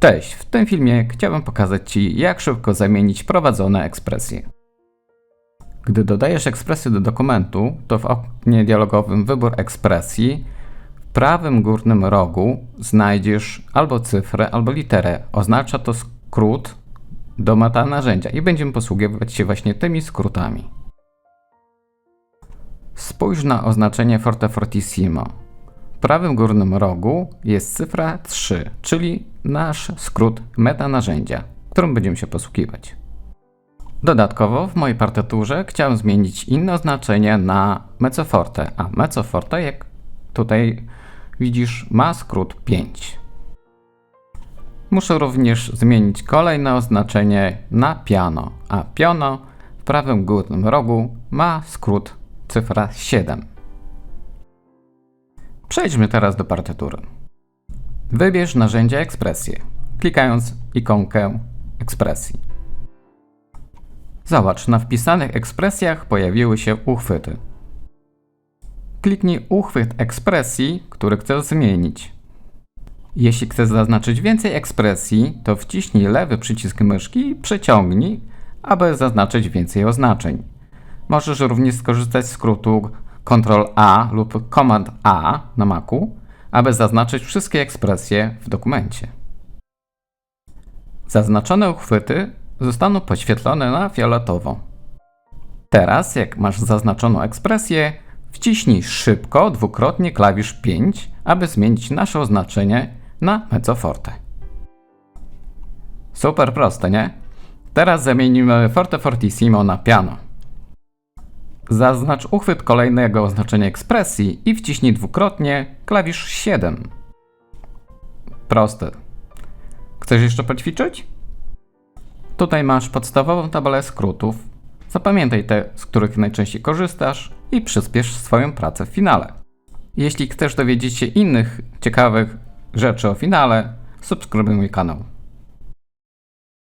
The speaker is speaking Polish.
Cześć, w tym filmie chciałbym pokazać Ci, jak szybko zamienić prowadzone ekspresje. Gdy dodajesz ekspresję do dokumentu, to w oknie dialogowym Wybór ekspresji w prawym górnym rogu znajdziesz albo cyfrę, albo literę. Oznacza to skrót do meta narzędzia i będziemy posługiwać się właśnie tymi skrótami. Spójrz na oznaczenie Forte Fortissimo. Prawym górnym rogu jest cyfra 3, czyli nasz skrót meta narzędzia, którym będziemy się posługiwać. Dodatkowo w mojej partyturze chciałem zmienić inne oznaczenie na mezzoforte, a mezzoforte, jak tutaj widzisz, ma skrót 5. Muszę również zmienić kolejne oznaczenie na piano, a piano w prawym górnym rogu ma skrót cyfra 7. Przejdźmy teraz do partytury. Wybierz narzędzie ekspresję, klikając ikonkę ekspresji. Zobacz, na wpisanych ekspresjach pojawiły się uchwyty. Kliknij uchwyt ekspresji, który chcesz zmienić. Jeśli chcesz zaznaczyć więcej ekspresji, to wciśnij lewy przycisk myszki i przeciągnij, aby zaznaczyć więcej oznaczeń. Możesz również skorzystać z skrótu Ctrl-A lub Command-A na Macu, aby zaznaczyć wszystkie ekspresje w dokumencie. Zaznaczone uchwyty zostaną podświetlone na fioletowo. Teraz, jak masz zaznaczoną ekspresję, wciśnij szybko dwukrotnie klawisz 5, aby zmienić nasze oznaczenie na mezzoforte. Super proste, nie? Teraz zamienimy forte fortissimo na piano. Zaznacz uchwyt kolejnego oznaczenia ekspresji i wciśnij dwukrotnie klawisz 7. Proste. Chcesz jeszcze poćwiczyć? Tutaj masz podstawową tabelę skrótów. Zapamiętaj te, z których najczęściej korzystasz i przyspiesz swoją pracę w finale. Jeśli chcesz dowiedzieć się innych ciekawych rzeczy o finale, subskrybuj mój kanał.